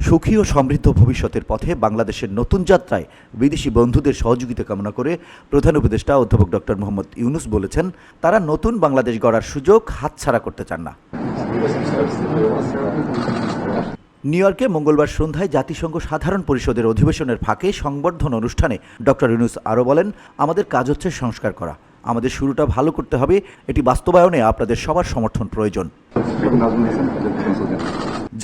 সুখী ও সমৃদ্ধ ভবিষ্যতের পথে বাংলাদেশের নতুন যাত্রায় বিদেশি বন্ধুদের সহযোগিতা কামনা করে প্রধান উপদেষ্টা অধ্যাপক ডক্টর মোহাম্মদ ইউনুস বলেছেন, তারা নতুন বাংলাদেশ গড়ার সুযোগ হাতছাড়া করতে চান না। নিউ ইয়র্কে মঙ্গলবার সন্ধ্যায় জাতিসংঘ সাধারণ পরিষদের অধিবেশনের ফাঁকে সংবর্ধন অনুষ্ঠানে ডক্টর ইউনুস আরও বলেন, আমাদের কাজ হচ্ছে সংস্কার করা। আমাদের শুরুটা ভালো করতে হবে। এটি বাস্তবায়নে আপনাদের সবার সমর্থন প্রয়োজন।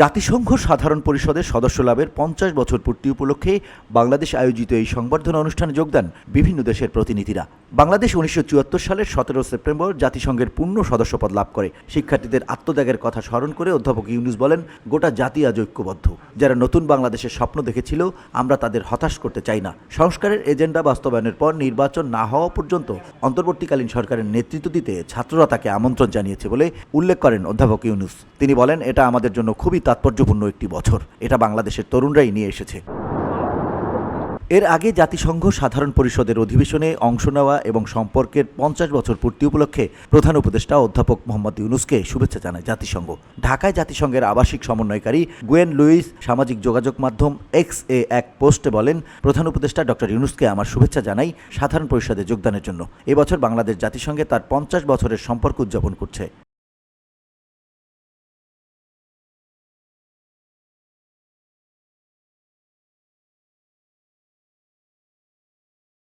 জাতিসংঘ সাধারণ পরিষদের সদস্য লাভের পঞ্চাশ বছর পূর্তি উপলক্ষে বাংলাদেশ আয়োজিত এই সংবর্ধনা অনুষ্ঠানে যোগদান বিভিন্ন দেশের প্রতিনিধিরা। বাংলাদেশ উনিশশো চুয়াত্তর সালের সতেরো সেপ্টেম্বর জাতিসংঘের পূর্ণ সদস্যপদ লাভ করে। শিক্ষার্থীদের আত্মত্যাগের কথা স্মরণ করে অধ্যাপক ইউনুস বলেন, গোটা জাতি আজ ঐক্যবদ্ধ। যারা নতুন বাংলাদেশের স্বপ্ন দেখেছিল, আমরা তাদের হতাশ করতে চাই না। সংস্কারের এজেন্ডা বাস্তবায়নের পর নির্বাচন না হওয়া পর্যন্ত অন্তর্বর্তীকালীন সরকারের নেতৃত্ব দিতে ছাত্ররা তাকে আমন্ত্রণ জানিয়েছে বলে উল্লেখ করেন অধ্যাপক ইউনুস। তিনি বলেন, এটা আমাদের জন্য খুবই তাৎপর্যপূর্ণ একটি বছর। এটা বাংলাদেশের তরুণরাই নিয়ে এসেছে। এর আগে জাতিসংঘ সাধারণ পরিষদের অধিবেশনে অংশ নেওয়া এবং সম্পর্কের পঞ্চাশ বছর পূর্তি উপলক্ষে প্রধান উপদেষ্টা অধ্যাপক মোহাম্মদ ইউনুসকে শুভেচ্ছা জানায় জাতিসংঘ। ঢাকায় জাতিসংঘের আবাসিক সমন্বয়কারী গুয়েন লুইস সামাজিক যোগাযোগ মাধ্যম এক্স এ এক পোস্টে বলেন, প্রধান উপদেষ্টা ডক্টর ইউনুসকে আমার শুভেচ্ছা জানাই সাধারণ পরিষদে যোগদানের জন্য। এবছর বাংলাদেশ জাতিসংঘে তার পঞ্চাশ বছরের সম্পর্ক উদযাপন করছে।